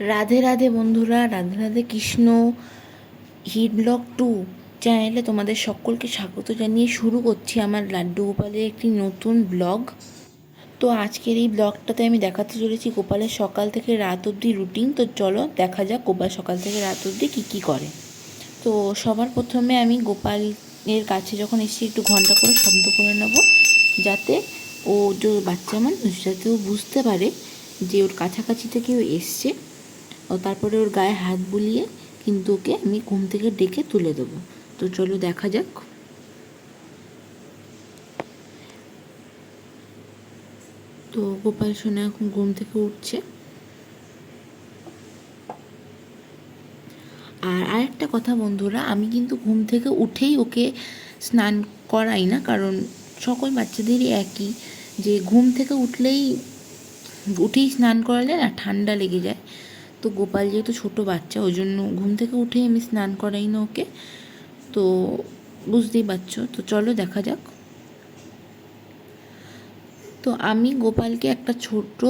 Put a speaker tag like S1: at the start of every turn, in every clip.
S1: রাধে রাধে বন্ধুরা, Radhe Radhe Krishna hit blog to চ্যানেলে তোমাদের সকলকে স্বাগত জানিয়ে শুরু করছি আমার লাড্ডু গোপালের একটি নতুন ব্লগ। তো আজকের এই ব্লগটাতে আমি দেখাতে চলেছি গোপালের সকাল থেকে রাত অবধি রুটিন তো চলো দেখা যাক গোপাল সকাল থেকে রাত অবধি কী কী করে। তো সবার প্রথমে আমি গোপালের কাছে যখন এসেছি একটু ঘণ্টা করে শব্দ করে নেব, যাতে ও যে বাচ্চা মানুষ, যাতে ও বুঝতে পারে যে ওর কাছাকাছি থেকে ও এসছে। তারপরে ওর গায়ে হাত বুলিয়ে কিন্তু ওকে আমি ঘুম থেকে ডেকে তুলে দেবো। তো চলো দেখা যাক। তো গোপাল সোনা এখন ঘুম থেকে উঠছে। আর আরেকটা কথা বন্ধুরা, আমি কিন্তু ঘুম থেকে উঠেই ওকে স্নান করাই না, কারণ সকল বাচ্চাদেরই একই যে ঘুম থেকে উঠলেই উঠেই স্নান করালে না ঠান্ডা লেগে যায়। তো গোপাল যেহেতু ছোটো বাচ্চা, ওই জন্য ঘুম থেকে উঠেই আমি স্নান করাই না ওকে। তো বুঝতেই পারছ, তো চলো দেখা যাক। তো আমি গোপালকে একটা ছোট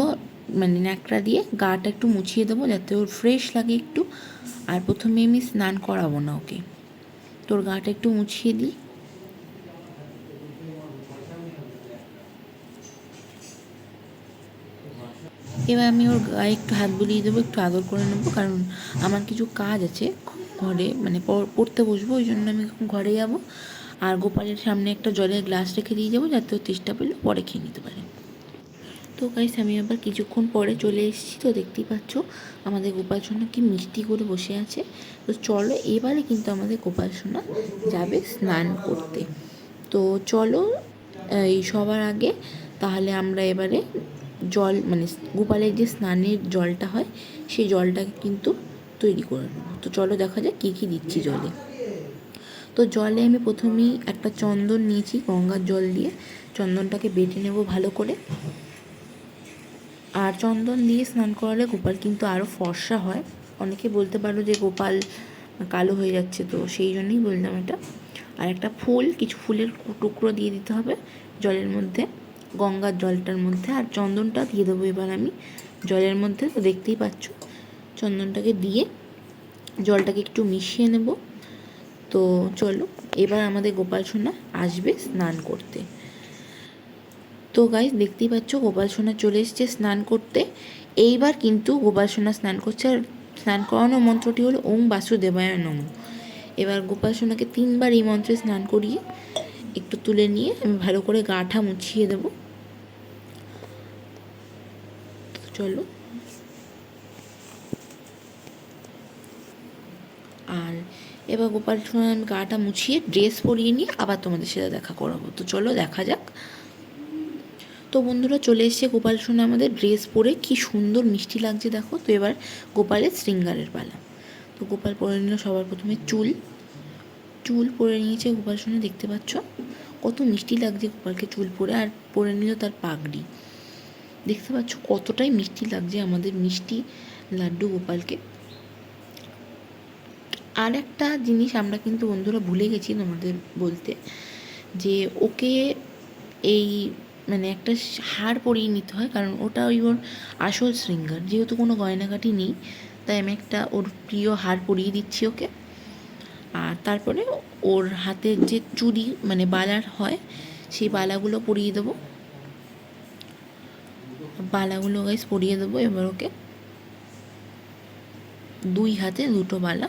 S1: মানে ন্যাকড়া দিয়ে গাটা একটু মুছিয়ে দেবো যাতে ওর ফ্রেশ লাগে একটু। আর প্রথমে আমি স্নান করাবো না ওকে। তোর গাটা একটু মুছিয়ে দিই। এবার আমি ওর গায়ে একটু হাত বুলিয়ে দেবো, একটু আদর করে নেব, কারণ আমার কিছু কাজ আছে ঘরে মানে পড়তে বসবো, ওই জন্য আমি ঘরে যাব। আর গোপালের সামনে একটা জলের গ্লাস রেখে দিয়ে যাব, যাতে ও তেষ্টা পেলে পরে খেয়ে নিতে পারে। তো গাইস আমি আবার কিছুক্ষণ পরে চলে এসেছি, তো দেখতেই পাচ্ছ আমাদের গোপাল সোনা কি মিষ্টি করে বসে আছে। তো চলো এবারে কিন্তু আমাদের গোপাল সোনা যাবে স্নান করতে। তো চলো, এই সবার আগে, তাহলে আমরা এবারে জল মানে গোপালের যে স্নানের জলটা হয়, সেই জলটাকে কিন্তু তৈরি করে নেব। তো চলো দেখা যাক কী কী দিচ্ছি জলে। তো জলে আমি প্রথমেই একটা চন্দন নিয়েছি গঙ্গার জল দিয়ে। চন্দনটাকে বেটে নেব ভালো করে। আর চন্দন দিয়ে স্নান করালে গোপাল কিন্তু আরও ফর্সা হয়। অনেকে বলতে পারো যে গোপাল কালো হয়ে যাচ্ছে, তো সেই জন্যই বললাম এটা। আর একটা ফুল, কিছু ফুলের টুকরো দিয়ে দিতে হবে জলের মধ্যে। গঙ্গার জলটার মধ্যে আর চন্দনটা দিয়ে দেবো এবার আমি জলের মধ্যে, তো দেখতেই পাচ্ছ। চন্দনটাকে দিয়ে জলটাকে একটু মিশিয়ে নেব। তো চলো, এবার আমাদের গোপাল সোনা আসবে স্নান করতে। তো গাইজ দেখতেই পাচ্ছ গোপাল সোনা চলে এসছে স্নান করতে। এইবার কিন্তু গোপাল সোনা স্নান করছে আর স্নান করানোর মন্ত্রটি হলো ওং বাসুদেবায় নম। এবার গোপাল সোনাকে তিনবার এই মন্ত্রে স্নান করিয়ে একটু তুলে নিয়ে আমি ভালো করে গাঁঠা মুছিয়ে দেব। চলো। আর এবার গোপাল আমি গাটা মুছিয়ে ড্রেস পরিয়ে নিয়ে আবার তোমাদের সাথে দেখা করাবো। তো চলো দেখা যাক। তো বন্ধুরা চলে এসছে গোপাল সোনা আমাদের ড্রেস পরে। কি সুন্দর মিষ্টি লাগছে দেখো। তো এবার গোপালের শৃঙ্গারের পালা। তো গোপাল পরে নিল সবার প্রথমে চুল। চুল পরে নিয়েছে গোপাল সোনা, দেখতে পাচ্ছ? কত মিষ্টি লাগছে গোপালকে চুল পরে, আর পরে নিল তার পাগড়ি। দেখতে পাচ্ছ কতটাই মিষ্টি লাগছে আমাদের মিষ্টি লাড্ডু গোপালকে। আর একটা জিনিস আমরা কিন্তু বন্ধুরা ভুলে গেছি তোমাদের বলতে, যে ওকে এই মানে একটা হার পরিয়ে নিতে হয়, কারণ ওটা ওই ওর আসল শৃঙ্গার যেহেতু কোনো গয়নাগাটি নেই, তাই আমি একটা ওর প্রিয় হার পরিয়ে দিচ্ছি ওকে। আর তারপরে ওর হাতের যে চুড়ি মানে বালার হয়, সেই বালাগুলো পরিয়ে দেবো। বালাগুলো গাইস পরিয়ে দেবো, এবার ওকে দুই হাতে দুটো বালা।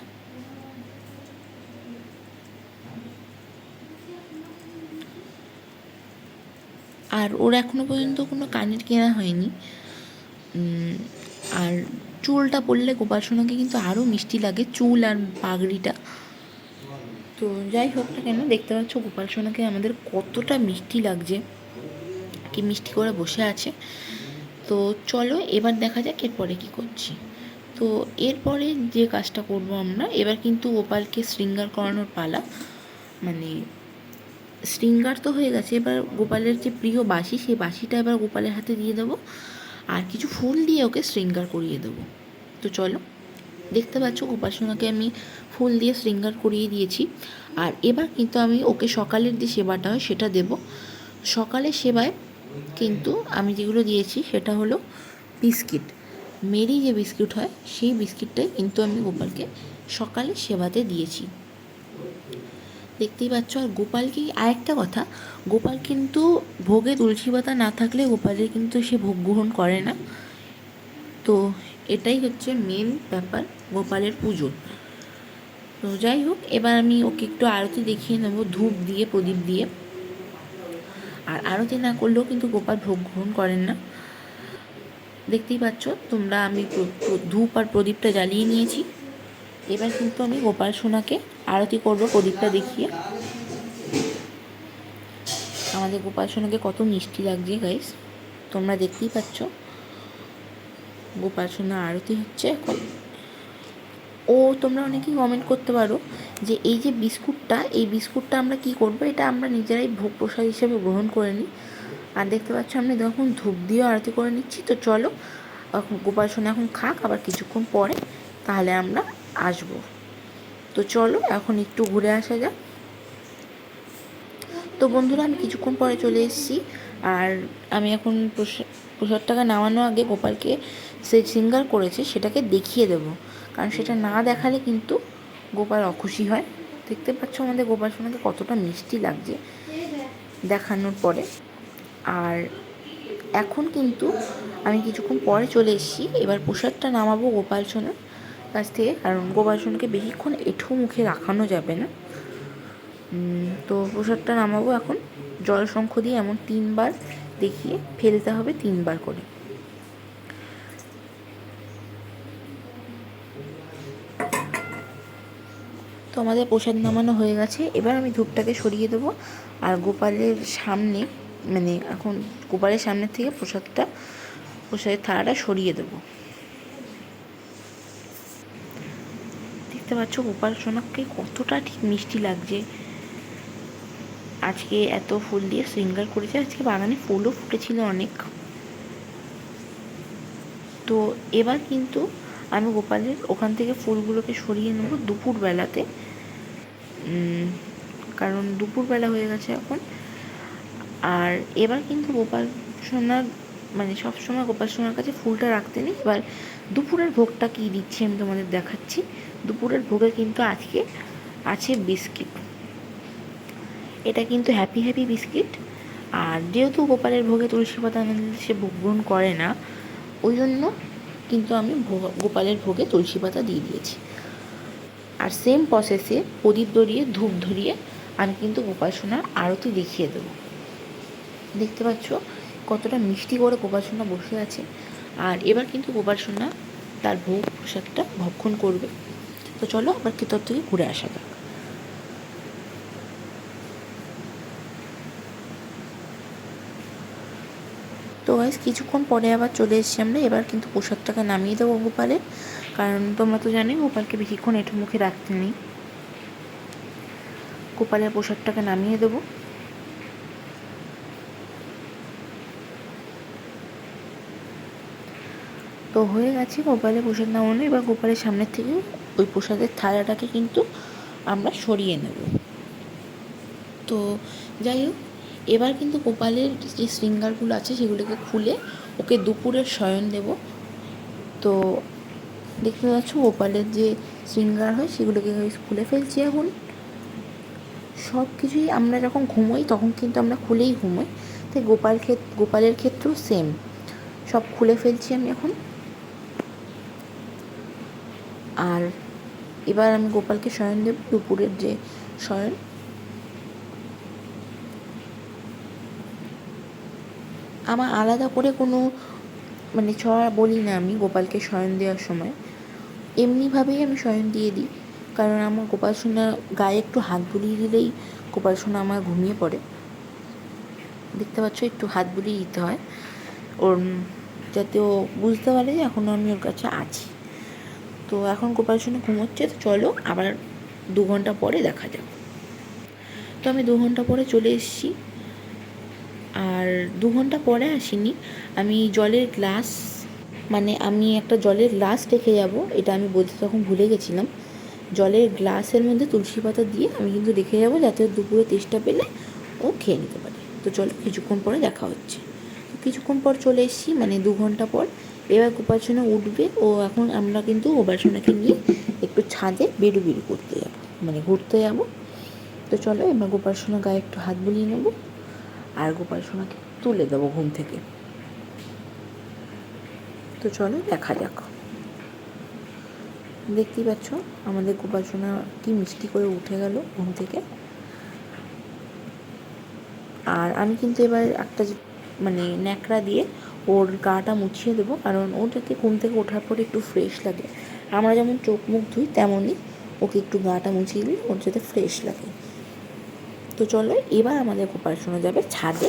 S1: আর ওর এখনও পর্যন্ত কোনো কানের কেনা হয়নি। আর চুলটা পরলে গোপাল সোনাকে কিন্তু আরও মিষ্টি লাগে, চুল আর পাগড়িটা। তো যাই হোক না কেন, দেখতে পাচ্ছ গোপাল সোনাকে আমাদের কতটা মিষ্টি লাগছে। কি মিষ্টি করে বসে আছে। তো চলো এবার দেখা যাক এরপরে কী করছি। তো এরপরে যে কাজটা করব আমরা, এবার কিন্তু গোপালকে শৃঙ্গার করানোর পালা। মানে শৃঙ্গার তো হয়ে গেছে, এবার গোপালের যে প্রিয় বাসি সেই বাসিটা এবার গোপালের হাতে দিয়ে দেবো। আর কিছু ফুল দিয়ে ওকে শৃঙ্গার করিয়ে দেবো। তো চলো। দেখতে পাচ্ছ উপাসনাকে আমি ফুল দিয়ে শৃঙ্গার করিয়ে দিয়েছি। আর এবার কিন্তু আমি ওকে সকালের যে সেবাটা হয় সেটা দেব। সকালের সেবায় কিন্তু আমি যেগুলো দিয়েছি সেটা হলো বিস্কিট। মেরি যে বিস্কিট হয় সেই বিস্কিটটাই কিন্তু আমি গোপালকে সকালে সেবাতে দিয়েছি। দেখতেই পাচ্ছ আর গোপালকে আরেকটা কথা, গোপাল কিন্তু ভোগে তুলসী পাতা না থাকলে গোপালের কিন্তু সে ভোগ গ্রহণ করে না। তো এটাই হচ্ছে মেন ব্যাপার। গোপালের পুজো। তো যাই হোক, এবার আমি ওকে একটু আরতি দেখিয়ে নেব, ধূপ দিয়ে, প্রদীপ দিয়ে। আর আরতি না করলেও কিন্তু গোপাল ভোগ গ্রহণ করেন না। দেখতেই পাচ্ছ, তোমরা আমি ধূপ আর প্রদীপটা জ্বালিয়ে নিয়েছি। এবার কিন্তু আমি গোপাল সোনাকে আরতি করব, প্রদীপটা দেখিয়ে। আমাদের গোপাল সোনাকে কত মিষ্টি লাগছে গাইস তোমরা দেখতেই পাচ্ছ, গোপাল সোনা আরতি হচ্ছে এখন। ও তোমরা অনেকেই কমেন্ট করতে পারো যে এই যে বিস্কুটটা, এই বিস্কুটটা আমরা কি করব? এটা আমরা নিজেরাই ভোগ প্রসাদ হিসেবে গ্রহণ করে নিই। আর দেখতে পাচ্ছ আমি যখন ধূপ দিয়েও আরতি করে নিচ্ছি। তো চলো গোপাল সোনা এখন খাক, আবার কিছুক্ষণ পরে তাহলে আমরা আসব। তো চলো, এখন একটু ঘুরে আসা যাক। তো বন্ধুরা, আমি কিছুক্ষণ পরে চলে এসেছি। আর আমি এখন প্রসাদ প্রসাদটাকে নামানোর আগে গোপালকে সে সিঙ্গার করেছে, সেটাকে দেখিয়ে দেব। কারণ সেটা না দেখালে কিন্তু গোপাল অখুশি হয়। দেখতে পাচ্ছ আমাদের গোপাল সোনাকে কতটা মিষ্টি লাগছে দেখানোর পরে। আর এখন কিন্তু আমি কিছুক্ষণ পরে চলে এসেছি। এবার প্রসাদটা নামাবো গোপাল সোনার কাছ থেকে। কারণ গোপাল সোনাকে বেশিক্ষণ এঁঠো মুখে রাখানো যাবে না। তো প্রসাদটা নামাবো এখন। জল শঙ্খ দিয়ে এমন তিনবার দেখিয়ে ফেলতে হবে তিনবার করে। তো আমাদের প্রসাদ নামানো হয়ে গেছে। এবার আমি ধূপটাকে সরিয়ে দেবো। আর গোপালের সামনে মানে এখন গোপালের সামনের থেকে প্রসাদটা, প্রসাদের থালাটা সরিয়ে দেবো। দেখতে পাচ্ছ গোপাল সোনাকে কতটা ঠিক মিষ্টি লাগছে। আজকে এত ফুল দিয়ে শৃঙ্গার করেছে, আজকে বাগানে ফুলও ফুটেছিল অনেক। তো এবার কিন্তু আমি গোপালের ওখান থেকে ফুলগুলোকে সরিয়ে নেব দুপুরবেলাতে। কারণ দুপুরবেলা হয়ে গেছে এখন। আর এবার কিন্তু গোপাল সোনার মানে সবসময় গোপাল সোনার কাছে ফুলটা রাখতে নেই। এবার দুপুরের ভোগটা কী দিচ্ছি আমি তোমাদের দেখাচ্ছি। দুপুরের ভোগে কিন্তু আজকে আছে বিস্কিট। এটা কিন্তু হ্যাপি হ্যাপি বিস্কিট। আর যেহেতু গোপালের ভোগে তুলসী পাতা সে ভোগ গ্রহণ করে না, ওই জন্য কিন্তু আমি গোপালের ভোগে তুলসী পাতা দিয়ে দিয়েছি। আর সেম প্রসেসে প্রদীপ ধরিয়ে, ধূপ ধরিয়ে আমি কিন্তু গোপাল সোনার আরতি দেখিয়ে দেবো। দেখতে পাচ্ছ কতটা মিষ্টি করে গোপাল সোনা বসে আছে। আর এবার কিন্তু গোপাল সোনা তার ভোগ প্রসাদটা ভক্ষণ করবে। তো চলো আবার কেতর থেকে ঘুরে আসা যাক। তো গাইস কিছুক্ষণ পরে আবার চলে এসেছি আমরা। এবার কিন্তু প্রসাদটাকে নামিয়ে দেবো গোপালে। কারণ তোমরা তো জানি গোপালকে বেশিক্ষণ এঁঠো মুখে রাখতে নেই। গোপালের প্রসাদটাকে নামিয়ে দেবো। তো হয়ে গেছে গোপালের প্রসাদ নামানো। এবার গোপালের সামনের থেকে ওই প্রসাদের থালাটাকে কিন্তু আমরা সরিয়ে নেব। তো যাই হোক এবার কিন্তু গোপালের যে শৃঙ্গারগুলো আছে সেগুলোকে খুলে ওকে দুপুরের শয়ন দেব। তো দেখতে পাচ্ছ গোপালের যে শৃঙ্গার হয় সেগুলোকে খুলে ফেলছি এখন। সব কিছুই আমরা যখন ঘুমোই তখন কিন্তু আমরা খুলেই ঘুমোই। তাই গোপাল ক্ষেত, গোপালের ক্ষেত্রেও সেম সব খুলে ফেলছি আমি এখন। আর এবার আমি গোপালকে শয়ন দেব দুপুরের যে শয়ন। আমার আলাদা করে কোনো মানে ছড়া বলি না আমি গোপালকে শয়ন দেওয়ার সময়। এমনিভাবেই আমি শয়ন দিয়ে দিই। কারণ আমার গোপাল সোনা গায়ে একটু হাত বুলিয়ে দিলেই গোপাল সোনা আমার ঘুমিয়ে পড়ে। দেখতে পাচ্ছ, একটু হাত বুলিয়ে দিতে হয়। ওর, যাতে ও বুঝতে পারে যে এখনও আমি ওর কাছে আছি। তো এখন গোপাল সোনা ঘুমোচ্ছে, তো চলো আবার দু ঘণ্টা পরে দেখা যাক। তো আমি দু ঘণ্টা পরে চলে এসেছি। আর দু ঘণ্টা পরে আসিনি। আমি জলের গ্লাস মানে আমি একটা জলের গ্লাস রেখে যাব, এটা আমি বলতে তখন ভুলে গেছিলাম। জলের গ্লাসের মধ্যে তুলসী পাতা দিয়ে আমি কিন্তু রেখে যাব, যাতে দুপুরে তেষ্টা পেলে ও খেয়ে নিতে পারে। তো চলো কিছুক্ষণ পরে দেখা হচ্ছে। কিছুক্ষণ পর চলে এসেছি মানে দু ঘণ্টা পর। এবার গোপাল সোনা উঠবে, ও এখন আমরা কিন্তু গোপাল সোনাকে নিয়ে একটু ছাদে বেরু বেরু করতে যাব মানে ঘুরতে যাব। তো চলো এবার গোপাল সোনা গায়ে একটু হাত বুলিয়ে নেব। আর গোপাল সোনাকে তুলে দেবো ঘুম থেকে। তো চলো দেখা যাক। দেখতেই পাচ্ছ, আমাদের গোপাল সোনা কি মিষ্টি করে উঠে গেল ঘুম থেকে। আর আমি কিন্তু এবার একটা মানে ন্যাকড়া দিয়ে ওর গাটা মুছিয়ে দেবো, কারণ ওটাকে ঘুম থেকে ওঠার পরে একটু ফ্রেশ লাগে। আমরা যেমন চোখ মুখ ধুই, তেমনই ওকে একটু গাটা মুছিয়ে দিলে ওর যাতে ফ্রেশ লাগে। তো চলো, এবার আমাদের গোপাল সোনা যাবে ছাদে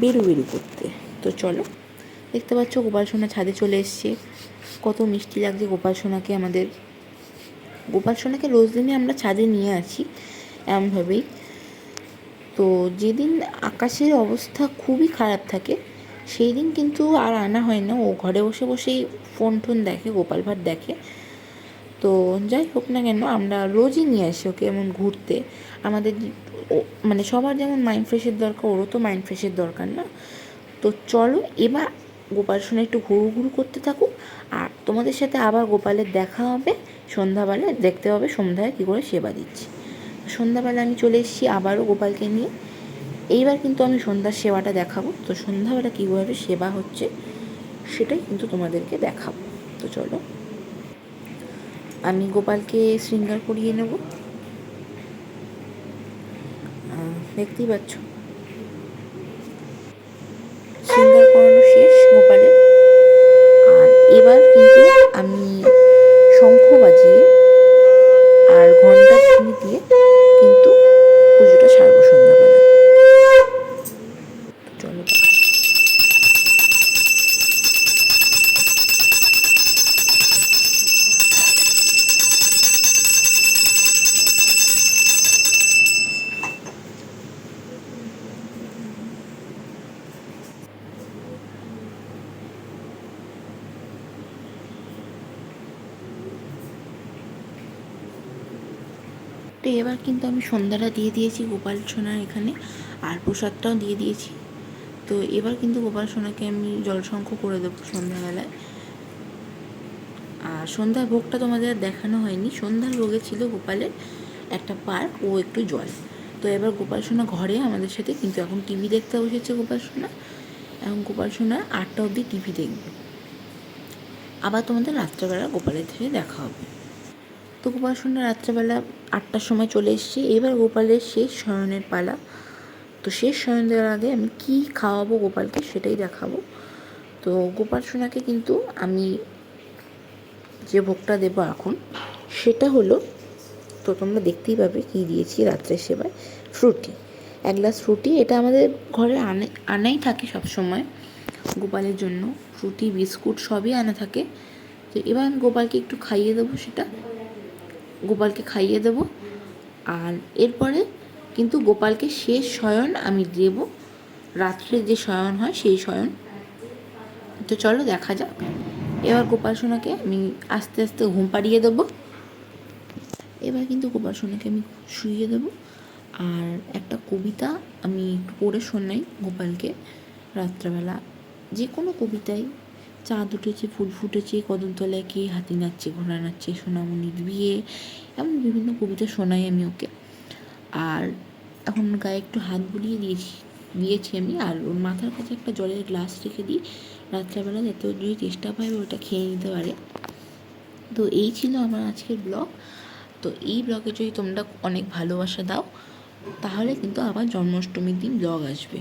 S1: বেরু বেরু করতে তো চলো, দেখতে পাচ্ছ গোপাল সোনা ছাদে চলে এসছে। কত মিষ্টি লাগছে গোপাল সোনাকে আমাদের। গোপাল সোনাকে রোজ দিনে আমরা ছাদে নিয়ে আসি, এমনভাবেই। তো যেদিন আকাশের অবস্থা খুবই খারাপ থাকে সেই দিন কিন্তু আর আনা হয় না। ও ঘরে বসে বসেই ফোন টোন দেখে, গোপাল ভাট দেখে। তো যাই হোক না কেন, আমরা রোজই নিয়ে আসি ওকে এমন ঘুরতে। আমাদের মানে সবার যেমন মাইন্ড ফ্রেশের দরকার, ওরও তো মাইন্ড ফ্রেশের দরকার না। তো চলো, এবার গোপাল সোনা একটু ঘুরু ঘুরু করতে থাকুক, আর তোমাদের সাথে আবার গোপালের দেখা হবে। সন্ধ্যাবেলায় দেখতে হবে সন্ধ্যায় কী করে সেবা দিচ্ছি। সন্ধ্যাবেলা আমি চলে এসেছি আবারও গোপালকে নিয়ে। এইবার কিন্তু আমি সন্ধ্যার সেবাটা দেখাবো। তো সন্ধ্যাবেলা কীভাবে সেবা হচ্ছে, সেটাই কিন্তু তোমাদেরকে দেখাবো। তো চলো। আমি গোপালকে শৃঙ্গার করিয়ে নেব। দেখতেই পাচ্ছ। শৃঙ্গার করানো শেষ আর এবার কিন্তু আমি শঙ্খ বাজিয়ে আর ঘণ্টা দিয়ে কিন্তু পুজোটা সারবো সন্ধ্যাবেলা। চলো। কিন্তু আমি সন্ধ্যাটা দিয়ে দিয়েছি গোপাল সোনার এখানে, আর প্রসাদটাও দিয়ে দিয়েছি। তো এবার কিন্তু গোপাল সোনাকে আমি জলশঙ্খ করে দেবো সন্ধ্যাবেলায়। আর সন্ধ্যার ভোগটা তোমাদের দেখানো হয়নি। সন্ধ্যার ভোগে ছিল গোপালের একটা পার্ক, ও একটু জল। তো এবার গোপাল সোনা ঘরে, আমাদের সাথে কিন্তু এখন টিভি দেখতে বসেছে গোপাল সোনা। এখন গোপাল সোনা আটটা অবধি টিভি দেখবে। আবার তোমাদের রাত্রেবেলা গোপালের থেকে দেখা হবে। তো গোপাল সোনা রাত্রেবেলা আটটার সময় চলে এসেছি। এবার গোপালের শেষ শয়নের পালা। তো শেষ শয়ন দেওয়ার আগে আমি কি খাওয়াবো গোপালকে সেটাই দেখাবো। তো গোপাল সোনাকে কিন্তু আমি যে ভোগটা দেবো এখন, সেটা হলো, তো তোমরা দেখতেই পাবে কী দিয়েছি রাত্রের সেবায় ফ্রুটি এক গ্লাস ফ্রুটি এটা আমাদের ঘরে আনে, আনাই থাকে সব সময় গোপালের জন্য। ফ্রুটি বিস্কুট সবই আনা থাকে। তো এবার আমি গোপালকে একটু খাইয়ে দেবো সেটা। গোপালকে খাইয়ে দেবো। আর এরপরে কিন্তু গোপালকে শেষ শয়ন আমি দেব। রাত্রে যে শয়ন হয় সেই শয়ন। তো চলো দেখা যাক। এবার গোপাল সোনাকে আমি আস্তে আস্তে ঘুম পাড়িয়ে দেবো। এবার কিন্তু গোপাল সোনাকে আমি শুইয়ে দেবো। আর একটা কবিতা আমি একটু পড়ে শোনাই গোপালকে। রাত্রেবেলা যে কোনো কবিতাই চাঁদ উঠেছে, ফুল ফুটেছে, কদমতলায় কে হাতি নাচছে, ঘোড়া নাচছে, সোনামণির বিয়ে, এমন বিভিন্ন কবিতা শোনাই আমি ওকে। আর এখন গায়ে একটু হাত বুলিয়ে দিয়েছি দিয়েছি আমি, আর ওর মাথার কাছে একটা জলের গ্লাস রেখে দিই, রাত্রেবেলা যাতে ও যদি চেষ্টা পায় ওটা খেয়ে নিতে পারে। তো এই ছিল আমার আজকের ব্লগ। তো এই ব্লগে যদি তোমরা অনেক ভালোবাসা দাও, তাহলে কিন্তু আবার জন্মাষ্টমীর দিন ব্লগ আসবে।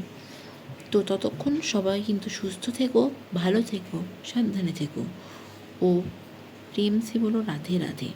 S1: তো ততক্ষণ সবাই কিন্তু সুস্থ থেকো, ভালো থেকো, সাবধানে থেকো। ও, প্রেম সে বলো রাধে রাধে।